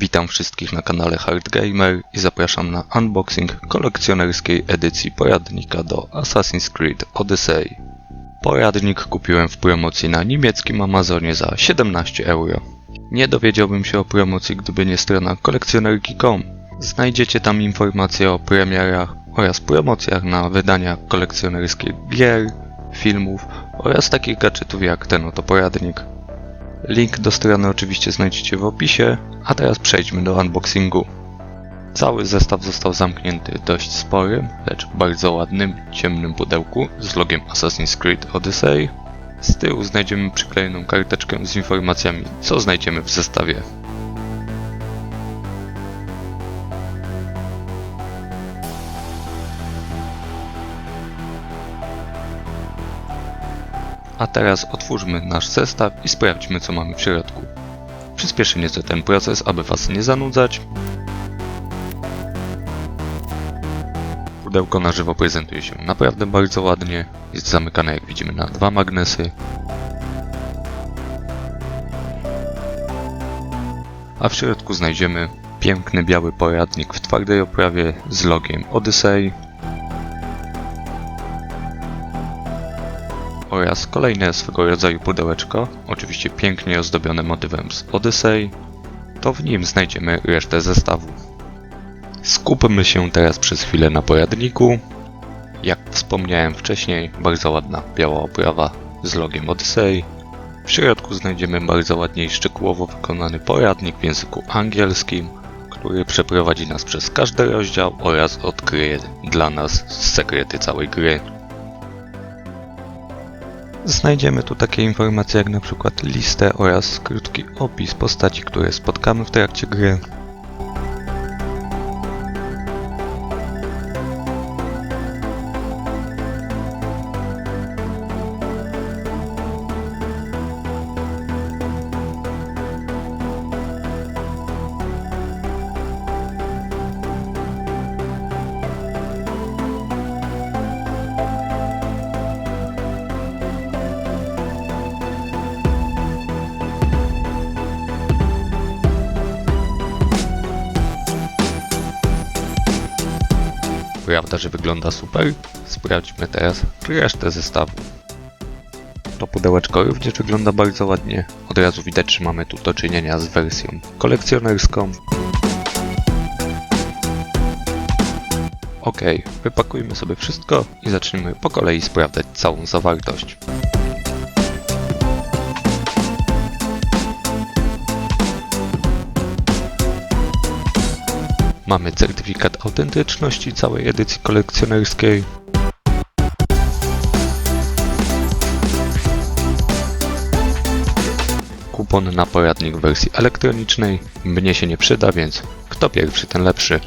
Witam wszystkich na kanale Hard Gamer i zapraszam na unboxing kolekcjonerskiej edycji poradnika do Assassin's Creed Odyssey. Poradnik kupiłem w promocji na niemieckim Amazonie za 17 euro. Nie dowiedziałbym się o promocji, gdyby nie strona kolekcjonerki.com. Znajdziecie tam informacje o premierach oraz promocjach na wydania kolekcjonerskie gier, filmów oraz takich gadżetów jak ten oto poradnik. Link do strony oczywiście znajdziecie w opisie, a teraz przejdźmy do unboxingu. Cały zestaw został zamknięty dość sporym, lecz bardzo ładnym, ciemnym pudełku z logiem Assassin's Creed Odyssey. Z tyłu znajdziemy przyklejoną karteczkę z informacjami, co znajdziemy w zestawie. A teraz otwórzmy nasz zestaw i sprawdźmy co mamy w środku. Przyspieszę nieco ten proces, aby Was nie zanudzać. Pudełko na żywo prezentuje się naprawdę bardzo ładnie. Jest zamykane jak widzimy na dwa magnesy. A w środku znajdziemy piękny biały poradnik w twardej oprawie z logiem Odyssey. Oraz kolejne swego rodzaju pudełeczko, oczywiście pięknie ozdobione motywem z Odyssey, to w nim znajdziemy resztę zestawu. Skupmy się teraz przez chwilę na poradniku. Jak wspomniałem wcześniej, bardzo ładna biała oprawa z logiem Odyssey. W środku znajdziemy bardzo ładnie i szczegółowo wykonany poradnik w języku angielskim, który przeprowadzi nas przez każdy rozdział oraz odkryje dla nas sekrety całej gry. Znajdziemy tu takie informacje jak na przykład listę oraz krótki opis postaci, które spotkamy w trakcie gry. Prawda, że wygląda super? Sprawdźmy teraz resztę zestawu. To pudełeczko również wygląda bardzo ładnie. Od razu widać, że mamy tu do czynienia z wersją kolekcjonerską. Ok, wypakujmy sobie wszystko i zacznijmy po kolei sprawdzać całą zawartość. Mamy certyfikat autentyczności całej edycji kolekcjonerskiej. Kupon na poradnik w wersji elektronicznej. Mnie się nie przyda, więc kto pierwszy, ten lepszy.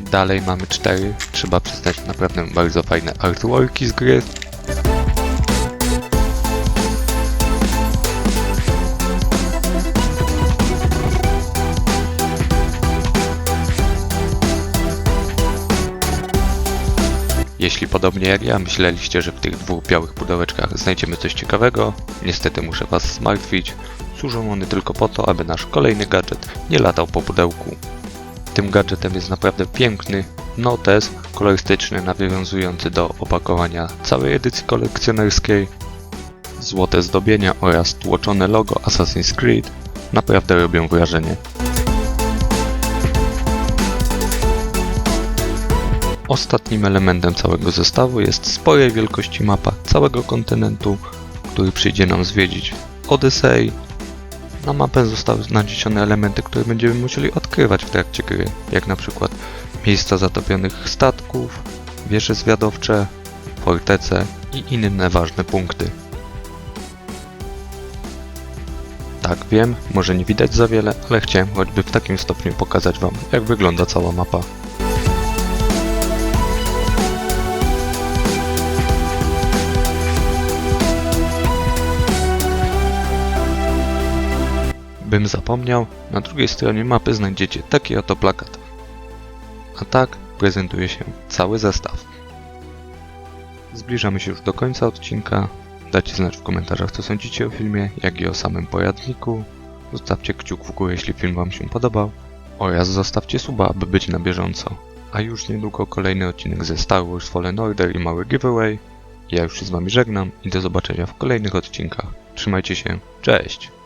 Dalej mamy cztery, trzeba przyznać naprawdę bardzo fajne artworki z gry. Jeśli podobnie jak ja myśleliście, że w tych dwóch białych pudełeczkach znajdziemy coś ciekawego, niestety muszę Was zmartwić. Służą one tylko po to, aby nasz kolejny gadżet nie latał po pudełku. Tym gadżetem jest naprawdę piękny notes kolorystyczny nawiązujący do opakowania całej edycji kolekcjonerskiej. Złote zdobienia oraz tłoczone logo Assassin's Creed naprawdę robią wrażenie. Ostatnim elementem całego zestawu jest sporej wielkości mapa całego kontynentu, który przyjdzie nam zwiedzić w Odyssey. Na mapę zostały naniesione elementy, które będziemy musieli odkrywać w trakcie gry, jak na przykład miejsca zatopionych statków, wieże zwiadowcze, fortece i inne ważne punkty. Tak, wiem, może nie widać za wiele, ale chciałem choćby w takim stopniu pokazać Wam, jak wygląda cała mapa. Bym zapomniał, na drugiej stronie mapy znajdziecie taki oto plakat. A tak prezentuje się cały zestaw. Zbliżamy się już do końca odcinka. Dajcie znać w komentarzach co sądzicie o filmie, jak i o samym pojadniku. Zostawcie kciuk w górę jeśli film wam się podobał. Oraz zostawcie suba, aby być na bieżąco. A już niedługo kolejny odcinek ze Star Wars Fallen Order i mały giveaway. Ja już się z wami żegnam i do zobaczenia w kolejnych odcinkach. Trzymajcie się, cześć!